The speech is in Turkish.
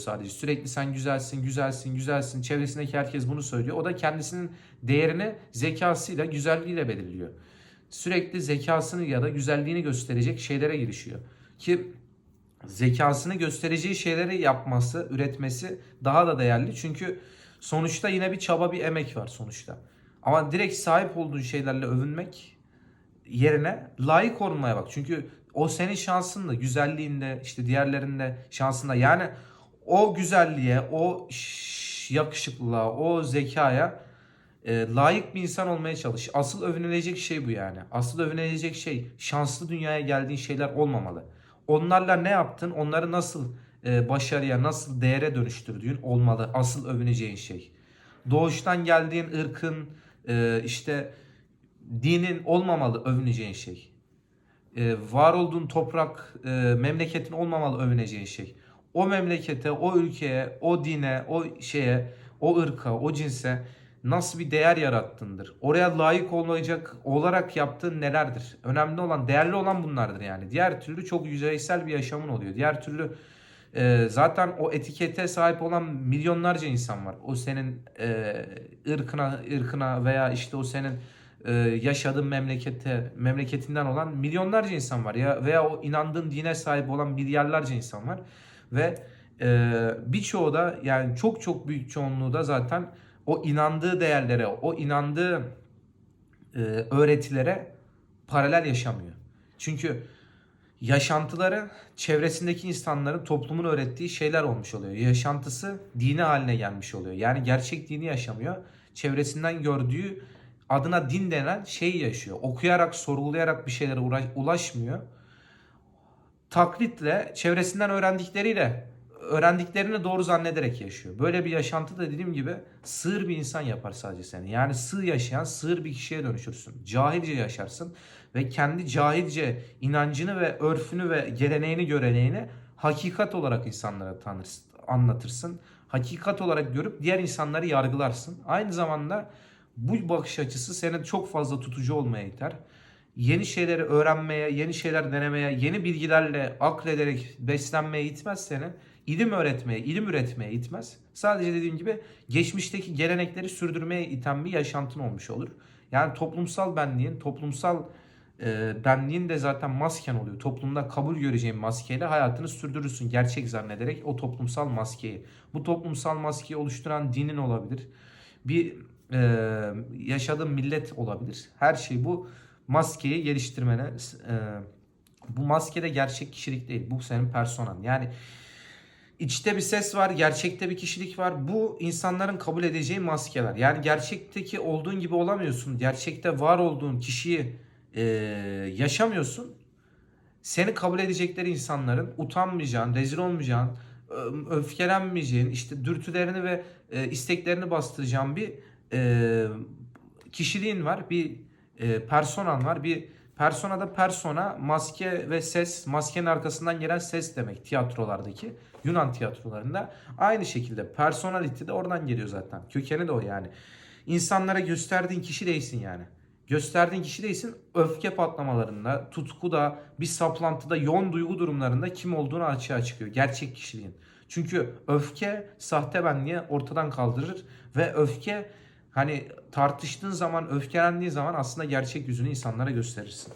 sadece. Sürekli sen güzelsin, güzelsin, güzelsin. Çevresindeki herkes bunu söylüyor. O da kendisinin değerini zekasıyla, güzelliğiyle belirliyor. Sürekli zekasını ya da güzelliğini gösterecek şeylere girişiyor. Ki zekasını göstereceği şeyleri yapması, üretmesi daha da değerli. Çünkü sonuçta yine bir çaba, bir emek var sonuçta. Ama direkt sahip olduğun şeylerle övünmek yerine layık olmaya bak. Çünkü o senin şansında, güzelliğinde, işte diğerlerinde şansında. Yani o güzelliğe, o yakışıklılığa, o zekaya e, layık bir insan olmaya çalış. Asıl övünülecek şey bu yani. Asıl övünülecek şey şanslı dünyaya geldiğin şeyler olmamalı. Onlarla ne yaptın? Onları nasıl e, başarıya, nasıl değere dönüştürdüğün olmalı. Asıl övüneceğin şey. Doğuştan geldiğin ırkın, e, işte dinin olmamalı övüneceğin şey. E, var olduğun toprak, e, memleketin olmamalı övüneceğin şey. O memlekete, o ülkeye, o dine, o şeye, o ırka, o cinse nasıl bir değer yarattındır. Oraya layık olacak olarak yaptığın nelerdir? Önemli olan, değerli olan bunlardır yani. Diğer türlü çok yüzeysel bir yaşamın oluyor. Diğer türlü e, zaten o etikete sahip olan milyonlarca insan var. O senin e, ırkına, ırkına veya işte o senin e, yaşadığın memlekete, memleketinden olan milyonlarca insan var ya veya o inandığın dine sahip olan milyarlarca insan var ve e, birçoğu da yani çok çok büyük çoğunluğu da zaten o inandığı değerlere, o inandığı e, öğretilere paralel yaşamıyor. Çünkü yaşantıları çevresindeki insanların toplumun öğrettiği şeyler olmuş oluyor. Yaşantısı dini haline gelmiş oluyor. Yani gerçek dini yaşamıyor. Çevresinden gördüğü adına din denen şeyi yaşıyor. Okuyarak, sorgulayarak bir şeylere ulaşmıyor. Taklitle, çevresinden öğrendikleriyle öğrendiklerini doğru zannederek yaşıyor. Böyle bir yaşantı da dediğim gibi sığır bir insan yapar sadece seni. Yani sığ yaşayan sığır bir kişiye dönüşürsün. Cahilce yaşarsın ve kendi cahilce inancını ve örfünü ve geleneğini göreneğini hakikat olarak insanlara tanırsın, anlatırsın. Hakikat olarak görüp diğer insanları yargılarsın. Aynı zamanda bu bakış açısı seni çok fazla tutucu olmaya iter. Yeni şeyleri öğrenmeye, yeni şeyler denemeye, yeni bilgilerle aklederek beslenmeye itmez seni. İlim öğretmeye, ilim üretmeye itmez. Sadece dediğim gibi geçmişteki gelenekleri sürdürmeye iten bir yaşantın olmuş olur. Yani toplumsal benliğin, toplumsal e, benliğin de zaten masken oluyor. Toplumda kabul göreceğin maskeyle hayatını sürdürürsün gerçek zannederek o toplumsal maskeyi. Bu toplumsal maskeyi oluşturan dinin olabilir. Bir e, yaşadığın millet olabilir. Her şey bu maskeyi geliştirmene e, bu maskede gerçek kişilik değil. Bu senin personan. Yani içte bir ses var, gerçekte bir kişilik var. Bu insanların kabul edeceği maskeler. Yani gerçekteki olduğun gibi olamıyorsun. Gerçekte var olduğun kişiyi e, yaşamıyorsun. Seni kabul edecekleri insanların utanmayacağın, rezil olmayacağın, öfkelenmeyeceğin, işte dürtülerini ve e, isteklerini bastıracağın bir e, kişiliğin var, bir e, personan var, bir personada persona, maske ve ses, maskenin arkasından gelen ses demek tiyatrolardaki, Yunan tiyatrolarında. Aynı şekilde personality de oradan geliyor zaten. Kökeni de o yani. İnsanlara gösterdiğin kişi değilsin yani. Gösterdiğin kişi değilsin öfke patlamalarında, tutkuda, bir saplantıda, yoğun duygu durumlarında kim olduğunu açığa çıkıyor. Gerçek kişiliğin. Çünkü öfke sahte benliği ortadan kaldırır ve öfke hani tartıştığın zaman, öfkelendiğin zaman aslında gerçek yüzünü insanlara gösterirsin.